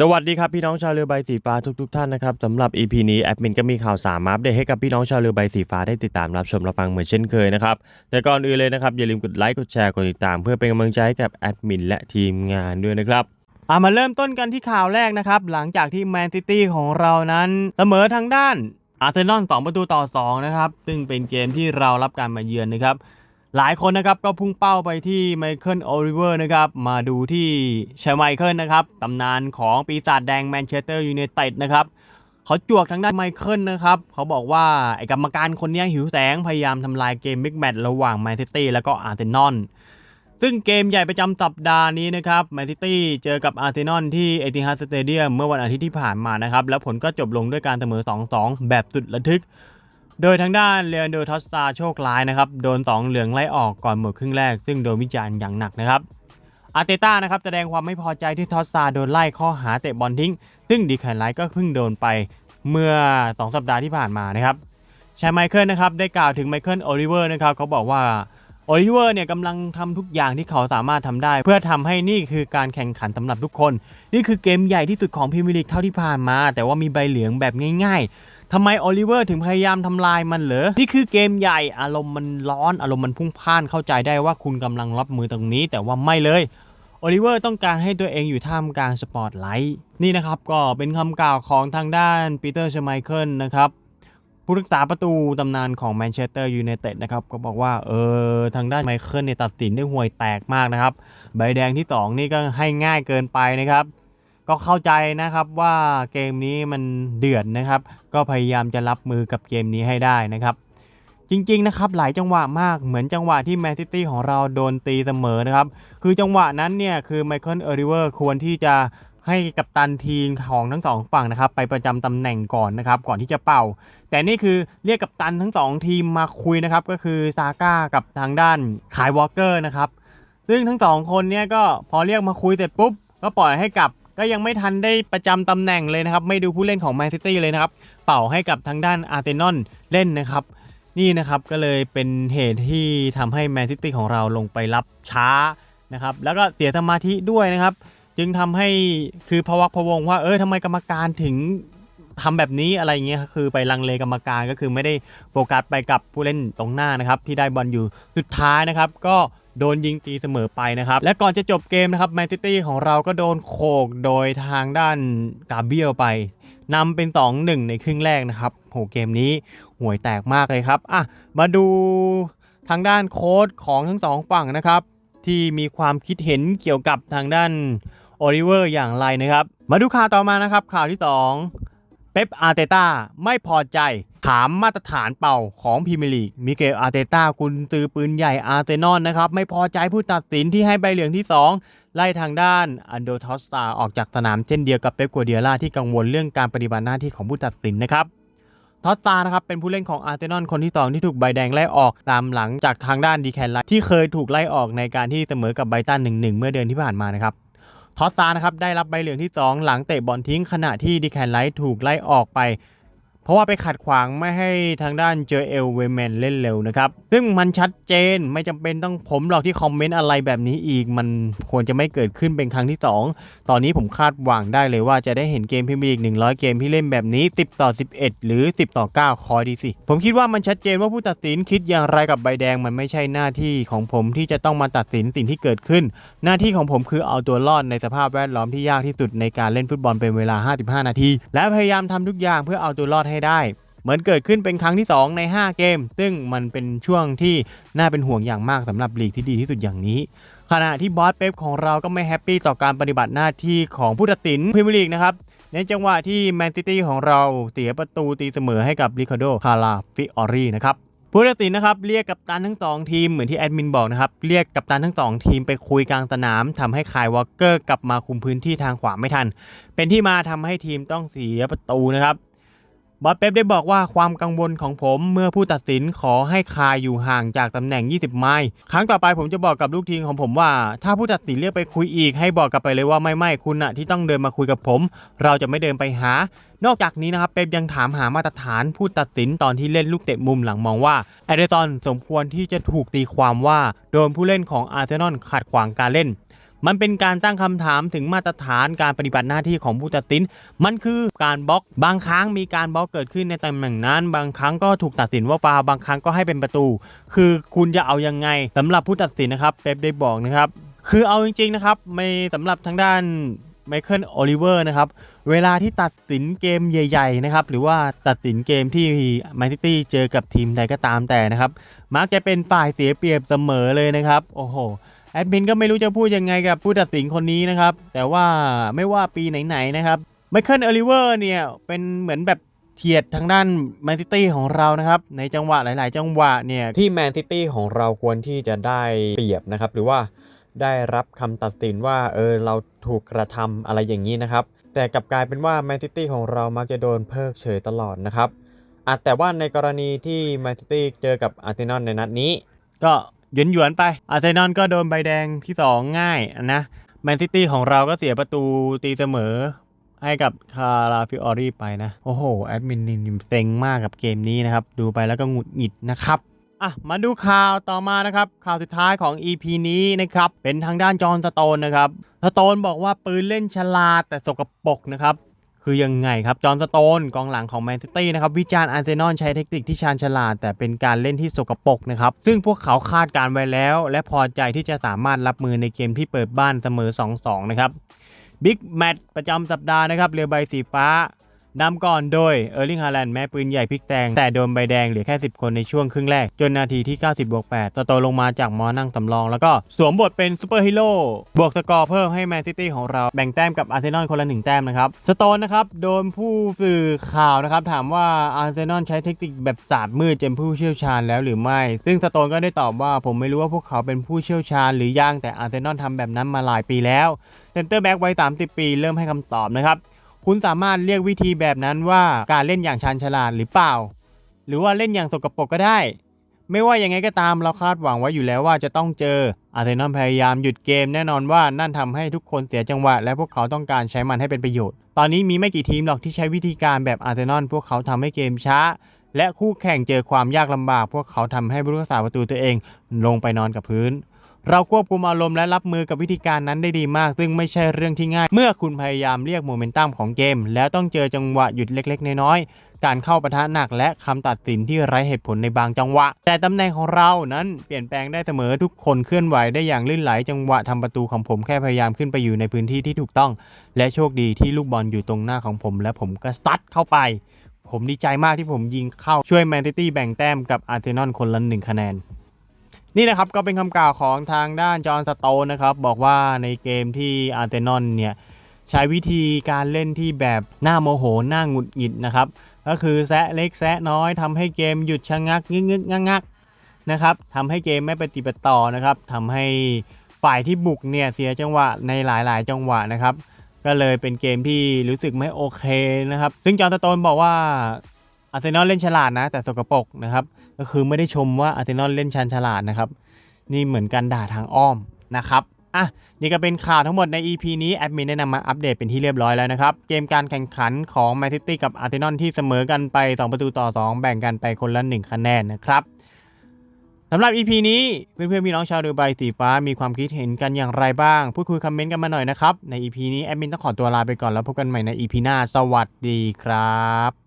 สวัสดีครับพี่น้องชาวเรือใบสีฟ้าทุกๆท่านนะครับสำหรับ EP นี้แอดมินก็มีข่าวสารมาอัปเดตให้กับพี่น้องชาวเรือใบสีฟ้าได้ติดตามรับชมรับฟังเหมือนเช่นเคยนะครับแต่ก่อนอื่นเลยนะครับอย่าลืมกดไลค์กดแชร์กดติดตาม เพื่อเป็นกำลังใจให้กับแอดมินและทีมงานด้วยนะครับอามาเริ่มต้นกันที่ข่าวแรกนะครับ หลังจากที่แมนซิตี้ของเรานั้น เสมอทางด้านอาร์เซนอล2ประตูต่อ 2 นะครับ ซึ่งเป็นเกมที่เรารับการมาเยือนนะครับ หลายคนนะครับก็พุ่งเป้าไปที่ไมเคิลโอลิเวอร์นะครับมาดูที่เชายไมเคิลนะครับตำนานของปีศาจแดงแมนเชสเตอร์ยูไนเต็ดนะครับเขาจวกทางด้านไมเคิลนะครับเขาบอกว่าไอ้กรรมการคนนี้หิวแสงพยายามทำลายเกมบิ๊กแมตช์ระหว่างแมนซิตี้แล้วก็อาร์เซนอลซึ่งเกมใหญ่ประจำสัปดาห์นี้นะครับแมนซิตี้เจอกับอาร์เซนอลที่เอติฮัดสเตเดียมเมื่อวันอาทิตย์ที่ผ่านมานะครับแล้วผลก็จบลงด้วยการเสมอ 2-2 แบบสุดระทึก โดยทางด้านเล o นโดทอสตาโชคร้ายนะครับ โดน2เหลืองไล่ออกก่อนหมดครึ่งแรก ซึ่งโดนวิจารณ์อย่างหนักนะครับอาร์เตต้านะครับแสดงความไม่พอใจที่ทอสตาโดนไล่ข้อหาเตะบอลทิ้ง ซึ่งดีแคนไลท์ก็เพิ่งโดนไปเมื่อ 2 สัปดาห์ที่ผ่านมานะครับชายไมเคิลนะครับได้กล่าวถึงไมเคิลโอลิเวอร์นะครับเขาบอกว่าโอลิเวอร์เนี่ยกำลังทำทุกอย่างที่เขาสามารถทำได้ เพื่อทำให้นี่คือการแข่งขันสำหรับทุกคน นี่คือเกมใหญ่ที่สุดของพรีเมียร์ลีกเท่าที่ผ่านมา แต่ว่ามีใบเหลืองแบบง่าย ทำไมโอลิเวอร์ถึงพยายามทำลายมันเหรอ นี่คือเกมใหญ่อารมณ์มันร้อนอารมณ์มันพุ่งพ่านเข้าใจได้ว่าคุณกำลังรับมือตรงนี้ แต่ว่าไม่เลยโอลิเวอร์ต้องการให้ตัวเองอยู่ท่ามกลางสปอตไลท์นี่นะครับก็เป็นคำกล่าวของทางด้านปีเตอร์ชไมเคิลนะครับผู้รักษาประตูตำนานของแมนเชสเตอร์ยูไนเต็ดนะครับก็บอกว่าเออทางด้านไมเคิลเนี่ยตัดสินได้ห่วยแตกมากนะครับ ใบแดงที่ 2 นี่ก็ให้ง่ายเกินไปนะครับ ก็เข้าใจนะครับว่าเกมนี้มันเดือดนะครับ ก็พยายามจะรับมือกับเกมนี้ให้ได้นะครับ จริงๆนะครับหลายจังหวะมากเหมือนจังหวะที่แมนซิตี้ของเราโดนตีเสมอนะครับ คือจังหวะนั้นเนี่ยคือไมเคิลเอริเวอร์ควรที่จะให้กัปตันทีมของทั้งสองฝั่งนะครับ ไปประจำตำแหน่งก่อนนะครับ ก่อนที่จะเป่า แต่นี่คือเรียกกัปตันทั้งสองทีมมาคุยนะครับ ก็คือซาก้ากับทางด้านขายวอลเกอร์นะครับ ซึ่งทั้งสองคนเนี่ยก็พอเรียกมาคุยเสร็จปุ๊บ ก็ปล่อยให้กับ ก็ยังไม่ทันได้ประจำตำแหน่งเลยนะครับ ไม่ดูผู้เล่นของแมนซิตี้เลยนะครับ เป่าให้กับทางด้านอาร์เซนอลเล่นนะครับ นี่นะครับก็เลยเป็นเหตุที่ทำให้แมนซิตี้ของเราลงไปรับช้านะครับ แล้วก็เสียสมาธิด้วยนะครับ จึงทำให้คือพวักพวงว่าเออทำไมกรรมการถึงทำแบบนี้อะไรเงี้ยคือไปลังเลกรรมการก็คือไม่ได้โฟกัสไปกับผู้เล่นตรงหน้านะครับ ที่ได้บอลอยู่สุดท้ายนะครับ ก็ โดนยิงตีเสมอไปนะครับ และก่อนจะจบเกมนะครับแมนซิตี้ของเราก็โดนโขกโดยทางด้านกาเบียลไปนำเป็น 2-1 ในครึ่งแรกนะครับโหเกมนี้ห่วยแตกมากเลยครับอะมาดูทางด้านโค้ดของทั้งสองฝั่งนะครับ ที่มีความคิดเห็นเกี่ยวกับทางด้านโอลิเวอร์อย่างไรนะครับ มาดูข่าวต่อมานะครับข่าวที่ 2 เป๊ปอาร์เตต้าไม่พอใจ ถามมาตรฐานเป่าของพรีเมียร์ลีกมิเกลอาร์เตต้ากุนตือปืนใหญ่อาร์เซนอลนะครับ ไม่พอใจผู้ตัดสินที่ให้ใบเหลืองที่ 2 ไล่ทางด้านอันโดทอสตาออกจากสนามเช่นเดียวกับเป๊ปกัวเดียล่าที่กังวลเรื่องการปฏิบัติหน้าที่ของผู้ตัดสินนะครับทอสตานะครับเป็นผู้เล่นของอาร์เซนอลคนที่ 2 ที่ถูกใบแดงไล่ออกตามหลังจากทางด้านดีแคนไลที่เคยถูกไล่ออกในการที่เสมอกับไบตัน1-1เมื่อเดือนที่ผ่านมานะครับทอสตานะครับได้รับใบเหลืองที่ 2 หลังเตะบอลทิ้งขณะที่ดีแคนไลท์ถูกไล่ออกไป เพราะว่าไปขัดขวางไม่ให้ทางด้านเจอเอลเวแมนเล่นเร็วนะครับ ซึ่งมันชัดเจนไม่จำเป็นต้องผมหรอกที่คอมเมนต์อะไรแบบนี้อีก มันควรจะไม่เกิดขึ้นเป็นครั้งที่ 2 ตอนนี้ผมคาดหวังได้เลยว่าจะได้เห็นเกมพรีเมียร์ลีก 100 เกมที่เล่นแบบนี้ 10 ต่อ 11 หรือ 10 ต่อ 9 คอยดีสิ ผมคิดว่ามันชัดเจนว่าผู้ตัดสินคิดอย่างไรกับใบแดงมันไม่ใช่หน้าที่ของผมที่จะต้องมาตัดสินสิ่งที่เกิดขึ้น หน้าที่ของผมคือเอาตัวรอดในสภาพแวดล้อมที่ยากที่สุดในการเล่นฟุตบอลเป็นเวลา 55 นาที และพยายามทำทุกอย่างเพื่อเอาตัวรอดให้ได้ เหมือนเกิดขึ้นเป็นครั้งที่ 2 ใน 5 เกม ซึ่งมันเป็นช่วงที่น่าเป็นห่วงอย่างมากสำหรับลีกที่ดีที่สุดอย่างนี้ขณะที่บอสเป๊ปของเราก็ไม่แฮปปี้ต่อการปฏิบัติหน้าที่ของผู้ตัดสินพรีเมียร์ลีกนะครับในจังหวะที่แมนซิตี้ของเราเสียประตูตีเสมอให้กับริคาโด คาราฟิออรีนะครับผู้ตัดสินนะครับเรียกกัปตันทั้งสองทีมเหมือนที่แอดมินบอกนะครับเรียกกัปตันทั้งสองทีมไปคุยกลางสนามทำให้คายวอลเกอร์กลับมาคุมพื้นที่ทางขวาไม่ทัน เป็นที่มาทำให้ทีมต้องเสียประตูนะครับ บอสเป๊ปได้บอกว่าความกังวลของผมเมื่อผู้ตัดสินขอให้คายอยู่ห่างจากตำแหน่ง 20 ไมล์ ครั้งต่อไปผมจะบอกกับลูกทีมของผมว่า ถ้าผู้ตัดสินเรียกไปคุยอีกให้บอกกลับไปเลยว่าไม่ไม่คุณอะที่ต้องเดินมาคุยกับผม เราจะไม่เดินไปหา นอกจากนี้นะครับเป๊ปยังถามหามาตรฐานผู้ตัดสินตอนที่เล่นลูกเตะมุมหลังมองว่าแอเดตันสมควรที่จะถูกตีความว่าโดนผู้เล่นของอาร์เซนอลขัดขวางการเล่น มันเป็นการตั้งคำถามถึงมาตรฐานการปฏิบัติหน้าที่ของผู้ตัดสิน มันคือการบล็อกบางครั้งมีการบล็อกเกิดขึ้นในตำแหน่งนั้น บางครั้งก็ถูกตัดสินว่าฟาบางครั้งก็ให้เป็นประตู คือคุณจะเอายังไงสำหรับผู้ตัดสินนะครับเป๊ปได้บอกนะครับคือเอาจริงๆนะครับไม่สำหรับทางด้านไมเคิลโอลิเวอร์นะครับเวลาที่ตัดสินเกมใหญ่ๆนะครับหรือว่าตัดสินเกมที่แมนซิตี้เจอกับทีมใดก็ตามแต่นะครับมักจะเป็นฝ่ายเสียเปรียบเสมอเลยนะครับ โอ้โห แอดมินก็ไม่รู้จะพูดยังไงกับผู้ตัดสินคนนี้นะครับ แต่ว่าไม่ว่าปีไหนๆนะครับไมเคิลโอลิเวอร์เนี่ยเป็นเหมือนแบบเทียดทางด้านแมนซิตี้ของเรานะครับ ในจังหวะหลาย ๆ จังหวะเนี่ยที่แมนซิตี้ของเราควรที่จะได้เปรียบนะครับ หรือว่าได้รับคำตัดสินว่าเออเราถูกกระทำอะไรอย่างนี้นะครับ แต่กลับกลายเป็นว่าแมนซิตี้ของเรามักจะโดนเพิกเฉยตลอดนะครับอะแต่ว่าในกรณีที่แมนซิตี้เจอกับอาร์เซนอลในนัดนี้ ก็ หยวนหยวนๆไปอาร์เซนอลก็โดนใบแดงที่ 2 ง่ายนะแมนซิตี้ของเราก็เสียประตูตีเสมอให้กับคาราฟิออรี่ไปนะ โอ้โห แอดมินนี่เซ็งมากกับเกมนี้นะครับ ดูไปแล้วก็หงุดหงิดนะครับอะมาดูข่าวต่อมานะครับ ข่าวสุดท้ายของ EP นี้นะครับ เป็นทางด้านจอห์นสโตนนะครับสโตนบอกว่าปืนเล่นฉลาดแต่สกปรกนะครับ คือยังไงครับ จอห์นสโตนกองหลังของแมนซิตี้นะครับ วิจารณ์อาร์เซนอลใช้เทคนิคที่ชาญฉลาด แต่เป็นการเล่นที่สกปรกนะครับ ซึ่งพวกเขาคาดการไว้แล้ว และพอใจที่จะสามารถรับมือในเกมที่เปิดบ้านเสมอ 2-2 นะครับบิ๊กแมตช์ประจำสัปดาห์นะครับเรือใบสีฟ้า นำก่อนโดยเออร์ลิงฮาแลนด์แม้ปืนใหญ่พลิกแซงแต่โดนใบแดงเหลือแค่ 10 คนในช่วงครึ่งแรก จนนาทีที่ 90บวก8ตโตลงมาจากมอนั่งสำรอง แล้วก็สวมบทเป็นซูเปอร์ฮีโร่บวกสกอร์เพิ่มให้แมนซิตี้ของเราแบ่งแต้มกับอาร์เซนอลคนละ 1 แต้มนะครับ สโตนนะครับ โดนผู้สื่อข่าวนะครับ ถามว่าอาร์เซนอลใช้เทคนิคแบบศาสตร์มืดเจนผู้เชี่ยวชาญแล้วหรือไม่ ซึ่งสโตนก็ได้ตอบว่าผมไม่รู้ว่าพวกเขาเป็นผู้เชี่ยวชาญหรือยังแต่อาร์เซนอลทำแบบนั้นมาหลายปีแล้วเซนเตอร์แบ็กวัย30 ปี เริ่มให้คำตอบนะครับ คุณสามารถเรียกวิธีแบบนั้นว่าการเล่นอย่างชาญฉลาดหรือเปล่า หรือว่าเล่นอย่างสกปรกก็ได้ ไม่ว่ายังไงก็ตามเราคาดหวังไว้อยู่แล้วว่าจะต้องเจออาร์เซนอลพยายามหยุดเกมแน่นอนว่านั่นทำให้ทุกคนเสียจังหวะ และพวกเขาต้องการใช้มันให้เป็นประโยชน์ ตอนนี้มีไม่กี่ทีมหรอกที่ใช้วิธีการแบบอาร์เซนอลพวกเขาทำให้เกมช้า และคู่แข่งเจอความยากลำบาก พวกเขาทำให้ผู้รักษาประตูตัวเอง ลงไปนอนกับพื้น เราควบคุมอารมณ์และรับมือกับวิธีการนั้นได้ดีมาก ซึ่งไม่ใช่เรื่องที่ง่าย เมื่อคุณพยายามเรียกโมเมนตัมของเกม แล้วต้องเจอจังหวะหยุดเล็ก ๆ น้อยๆการเข้าปะทะหนักและคำตัดสินที่ไร้เหตุผลในบางจังหวะ แต่ตำแหน่งของเรานั้นเปลี่ยนแปลงได้เสมอทุกคนเคลื่อนไหวได้อย่างลื่นไหลจังหวะทำประตูของผมแค่พยายามขึ้นไปอยู่ในพื้นที่ที่ถูกต้อง และโชคดีที่ลูกบอลอยู่ตรงหน้าของผม และผมก็ซัดเข้าไปผมดีใจมากที่ผมยิงเข้าช่วยแมนซิตี้แบ่งแต้มกับอาร์เซนอลคนละหนึ่งคะแนน นี่นะครับก็เป็นคำกล่าวของทางด้านจอห์นสโตนนะครับ บอกว่าในเกมที่อาร์เซนอลเนี่ยใช้วิธีการเล่นที่แบบหน้าโมโหหน้าหงุดหงิดนะครับ ก็คือแซะเล็กแซะน้อยทำให้เกมหยุดชะงักงึกงึกงักงักนะครับทำให้เกมไม่ปฏิบัติต่อนะครับทำให้ฝ่ายที่บุกเนี่ยเสียจังหวะในหลาย ๆ จังหวะนะครับ ก็เลยเป็นเกมที่รู้สึกไม่โอเคนะครับ ซึ่งจอห์นสโตนบอกว่า อาร์เซนอลเล่นฉลาดนะ แต่สกปรกนะครับ ก็คือไม่ได้ชมว่าอาร์เซนอลเล่นชันฉลาดนะครับ นี่เหมือนกันด่าทางอ้อมนะครับอะนี่ก็เป็นข่าวทั้งหมดใน EP นี้แอดมินได้นำมาอัปเดตเป็นที่เรียบร้อยแล้วนะครับ เกมการแข่งขันของแมนซิตี้กับอาร์เซนอลที่เสมอกันไป 2 ประตูต่อ 2 แบ่งกันไปคนละ 1 คะแนนนะครับสำหรับ EP นี้เพื่อนๆพี่น้องชาวเรือใบสีฟ้ามีความคิดเห็นกันอย่างไรบ้าง พูดคุยคอมเมนต์กันมาหน่อยนะครับ ใน EP นี้แอดมินต้องขอตัวลาไปก่อนแล้วพบกันใหม่ใน EP หน้าสวัสดีครับ